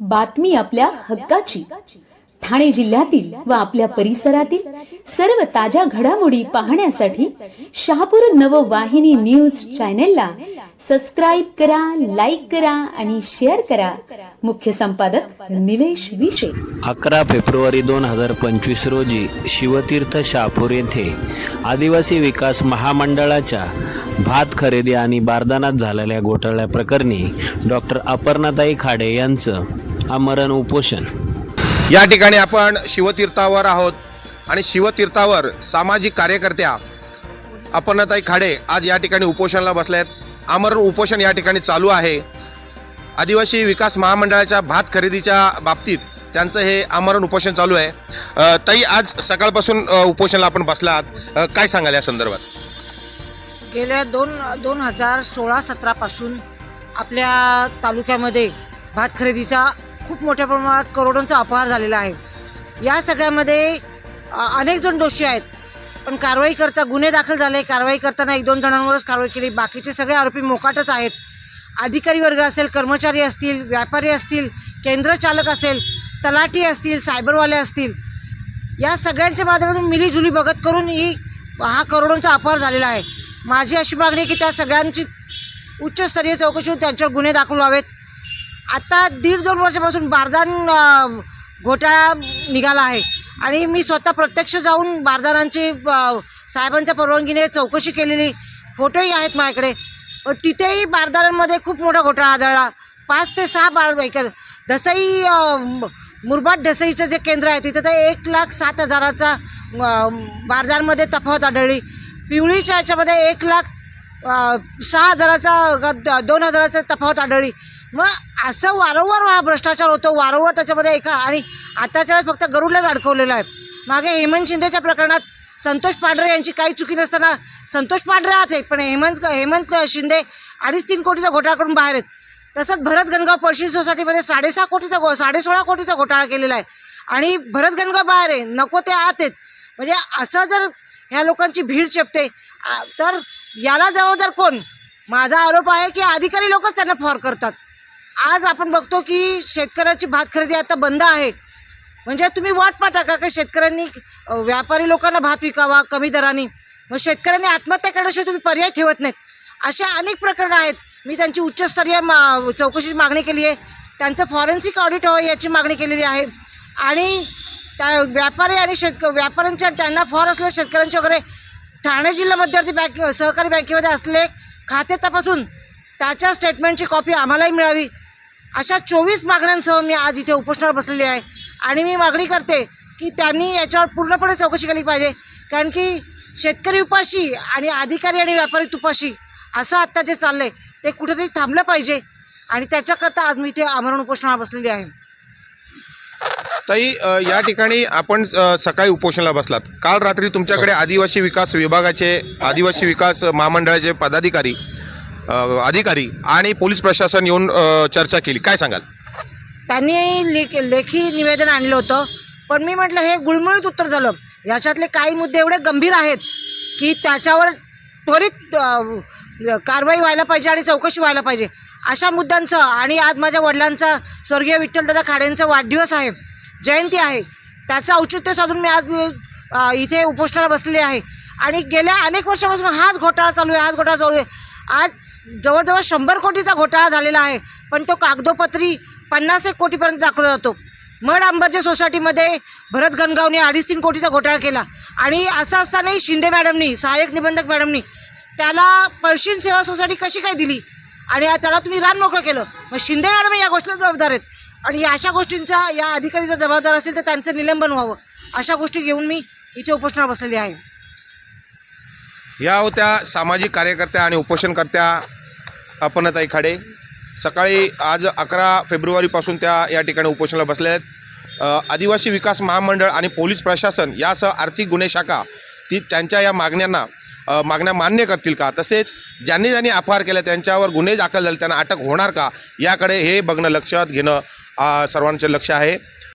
बातमी आपल्या हक्काची. ठाणे जिल्ह्यातील व आपल्या परिसरातील सर्व ताज्या घडामोडी पाहण्यासाठी शहापूर नववाहिनी न्यूज चॅनेलला सबस्क्राईब करा लाईक करा आणि शेअर करा. मुख्य संपादक निलेश विशे. अकरा फेब्रुवारी दोन हजार पंचवीस रोजी शिवतीर्थ शहापूर येथे आदिवासी विकास महामंडळाच्या भात खरेदी आणि बारदानात झालेल्या घोटाळ्याप्रकरणी डॉक्टर अपर्णाताई खाडे यांचं आमरण उपोषण. या ठिकाणी आपण शिवतीर्थावर आहोत आणि शिवतीर्थावर सामाजिक कार्यकर्त्या अपर्णाताई खाडे आज या ठिकाणी उपोषणाला बसल्या आहेत आमरण उपोषण या ठिकाणी चालू आहे. आदिवासी विकास महामंडळाच्या भात खरेदीच्या बाबतीत त्यांचं हे आमरण उपोषण चालू आहे. ताई आज सकाळपासून उपोषणाला आपण बसला आहात अ, काय सांगाल या संदर्भात? गेल्या दोन दोन हजार सोळा सतरापासून आपल्या तालुक्यामध्ये भात खरेदीचा खूप मोठ्या प्रमाणात करोडोंचा अपहार झालेला आहे. या सगळ्यामध्ये अनेक जण दोषी आहेत. पण कारवाई करता गुन्हे दाखल झाले कारवाई करताना एक दोन जणांवरच कारवाई केली. बाकीचे सगळे आरोपी मोकाटच आहेत. अधिकारी वर्ग असेल कर्मचारी असतील व्यापारी असतील केंद्र चालक असेल तलाठी असतील सायबरवाले असतील या सगळ्यांच्या माध्यमातून मिलीजुली बघत करून ही हा करोडोंचा अपहार झालेला आहे. माझी अशी मागणी आहे की त्या सगळ्यांची उच्चस्तरीय चौकशी होऊन त्यांच्यावर गुन्हे दाखल व्हावेत. आता दीड दोन वर्षापासून बारदान घोटाळा निघाला आहे. आणि मी स्वतः प्रत्यक्ष जाऊन बारदारांची साहेबांच्या परवानगीने चौकशी केलेली. फोटोही आहेत माझ्याकडे. पण तिथेही बारदारांमध्ये खूप मोठा घोटाळा आढळला. पाच ते सहा बार एकर दसई मुरबाड दसईचं जे केंद्र आहे तिथं तर एक लाख सात हजाराचा बारदारमध्ये तफावत आढळली. पिवळीच्या याच्यामध्ये एक लाख सहा हजाराचा दोन हजाराचा तफावत आढळली. मग असं वारंवार हा भ्रष्टाचार होतो वारंवार त्याच्यामध्ये एका आणि आताच्या वेळेस फक्त गरुडलाच अडकवलेलं आहे. मागे हेमंत शिंदेच्या प्रकरणात संतोष पांढरे यांची काही चुकी नसताना संतोष पांढरे आत आहे पण हेमंत हेमंत शिंदे अडीच तीन कोटीचा घोटाळा करून बाहेर आहेत. तसंच भरत गणगाव पळशी सोसायटीमध्ये साडेसहा कोटीचा घो साडेसोळा कोटीचा घोटाळा केलेला आहे. आणि भरत गणगाव बाहेर आहे नको ते आत आहेत. म्हणजे असं जर ह्या लोकांची भीड चेपते तर याला जबाबदार कोण? माझा आरोप आहे की अधिकारी लोकच त्यांना फॉर करतात. आज आपण बघतो की शेतकऱ्याची भात खरेदी आता बंद आहे. म्हणजे तुम्ही वाट पाहता का की शेतकऱ्यांनी व्यापारी लोकांना भात विकावा कमी दराने? मग शेतकऱ्यांनी आत्महत्या करण्याशिवाय तुम्ही पर्याय ठेवत नाहीत. अशा अनेक प्रकरणं आहेत. मी त्यांची उच्चस्तरीय मा चौकशीची मागणी केली आहे. त्यांचं फॉरेन्सिक ऑडिट व्हावं याची मागणी केलेली आहे. आणि त्या व्यापारी आणि शेतक व्यापाऱ्यांच्या त्यांना फॉर असलेल्या शेतकऱ्यांच्या वगैरे ठाणे जिल्हा मध्यवर्ती बँक सहकारी बँकेमध्ये असले खाते तपासून त्याच्या स्टेटमेंटची कॉपी आम्हालाही मिळावी. अशा चोवीस मागण्यांसह मी आज इथे उपोषणावर बसलेली आहे. आणि मी मागणी करते की त्यांनी याच्यावर पूर्णपणे चौकशी केली पाहिजे. कारण की शेतकरी उपाशी आणि अधिकारी आणि व्यापारी तुपाशी असं आत्ता जे चाललं आहे ते कुठेतरी थांबलं पाहिजे. आणि त्याच्याकरता आज मी इथे आमरण उपोषणावर बसलेली आहे. ताई या ठिकाणी आपण सकाळी उपोषणाला बसलात. काल रात्री तुमच्याकडे आदिवासी विकास विभागाचे आदिवासी विकास महामंडळाचे पदाधिकारी अधिकारी आणि पोलीस प्रशासन येऊन चर्चा केली. काय सांगाल? त्यांनी लेख लेखी निवेदन आणलं होतं. पण मी म्हटलं हे गुळमुळीत उत्तर झालं. याच्यातले काही मुद्दे एवढे गंभीर आहेत की त्याच्यावर त्वरित कारवाई व्हायला पाहिजे आणि चौकशी व्हायला पाहिजे. अशा मुद्द्यांचं आणि आज माझ्या वडिलांचा स्वर्गीय विठ्ठलदादा खाडेंचा वाढदिवस आहे. जयंती आहे. त्याचं औचित्य साधून मी आज इथे उपोषणाला बसले आहे. आणि गेल्या अनेक वर्षापासून हाच घोटाळा चालू आहे हाच घोटाळा चालू आहे. आज जवळजवळ शंभर कोटीचा घोटाळा झालेला आहे पण तो कागदोपत्री पन्नास एक कोटीपर्यंत दाखवला जातो. मड अंबरच्या सोसायटीमध्ये भरत गणगावने अडीच तीन कोटीचा घोटाळा केला. आणि असं असतानाही शिंदे मॅडमनी सहाय्यक निबंधक मॅडमनी त्याला पळशीन सेवा सोसायटी कशी काय दिली? आणि त्याला तुम्ही रान मोकळं केलं. मग शिंदे मॅडम या गोष्टीला जबाबदार आहेत. आणि या अशा गोष्टींचा या अधिकारीचा जबाबदार असेल तर त्यांचं निलंबन व्हावं. अशा गोष्टी घेऊन मी इथे उपोषणाला बसलेली आहे. या होत्या सामाजिक कार्यकर्त्या आणि उपोषणकर्त्या अपनताई खाडे. सकाळी आज अकरा फेब्रुवारीपासून त्या या ठिकाणी उपोषणाला बसल्या आहेत. आदिवासी विकास महामंडळ आणि पोलीस प्रशासन यासह आर्थिक गुन्हे शाखा ती त्यांच्या या मागण्यांना मागण्या मान्य करतील का? तसेच ज्यांनी ज्यांनी अपहार केला त्यांच्यावर गुन्हे दाखल झाले त्यांना अटक होणार का? याकडे हे बघणं लक्षात घेणं सर्वांचं लक्ष आहे.